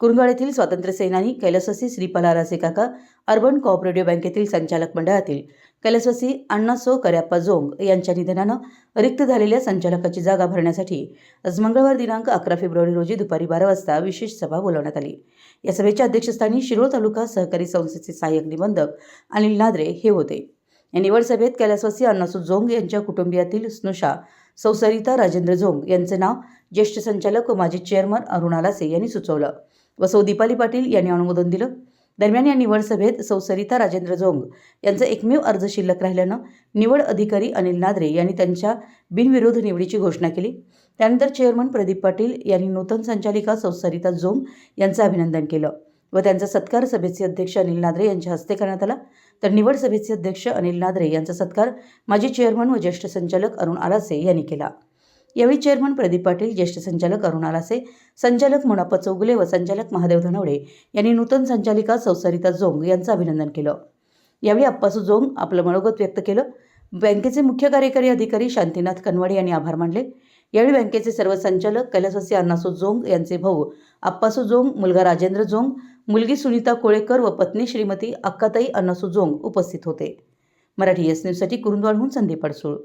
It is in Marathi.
कुरुंदवाड येथील स्वातंत्र्यसेनानी कैलासवासी श्रीपाल काका अर्बन कोऑपरेटिव्ह बँकेतील संचालक मंडळातील कैलासवासी अण्णासो कऱ्याप्पा जोंग यांच्या निधनानं रिक्त झालेल्या संचालकाची जागा भरण्यासाठी आज मंगळवार दिनांक अकरा फेब्रुवारी रोजी दुपारी बारा वाजता विशेष सभा बोलावण्यात आली. या सभेच्या अध्यक्षस्थानी शिरोळ तालुका सहकारी संस्थेचे सहाय्यक निबंधक अनिल नादरे हे होते. या निवड सभेत कैलासवासी अण्णासो जोंग यांच्या कुटुंबियातील स्नुषा सौसरिता राजेंद्र झोंग यांचं नाव ज्येष्ठ संचालक व माजी चेअरमन अरुणा लासे यांनी सुचवलं व सौ दीपाली पाटील यांनी अनुमोदन दिलं. दरम्यान या निवड सभेत सौसरिता राजेंद्र जोंग यांचा एकमेव अर्ज शिल्लक राहिल्यानं निवड अधिकारी अनिल नादरे यांनी त्यांच्या बिनविरोध निवडीची घोषणा केली. त्यानंतर चेअरमन प्रदीप पाटील यांनी नूतन संचालिका सौसरिता जोंग यांचं अभिनंदन केलं. व त्यांचा सत्कार सभेचे अध्यक्ष अनिल नादरे यांच्या हस्ते करण्यात आला. तर निवड सभेचे अध्यक्ष अनिल नादरे यांचा सत्कार माजी चेअरमन व ज्येष्ठ संचालक अरुण आलासे यांनी केला. यावेळी चेअरमन प्रदीप पाटील ज्येष्ठ संचालक अरुण आलासे संचालक मुनाप्पा चौगुले व संचालक महादेव धनवडे यांनी नूतन संचालिका सौसरिता जोंग यांचं अभिनंदन केलं. यावेळी अप्पासू जोंग आपलं मनोगत व्यक्त केलं. बँकेचे मुख्य कार्यकारी अधिकारी शांतीनाथ कनवाडे यांनी आभार मानले. यावेळी बँकेचे सर्व संचालक कैलासवासी अण्णासू जोंग यांचे भाऊ अप्पासू जोंग मुलगा राजेंद्र जोंग मुलगी सुनीता कोळेकर व पत्नी श्रीमती अक्काताई अण्णासू उपस्थित होते. मराठी एस न्यूजसाठी कुरुंदवाडहून संदीप अडसूळ.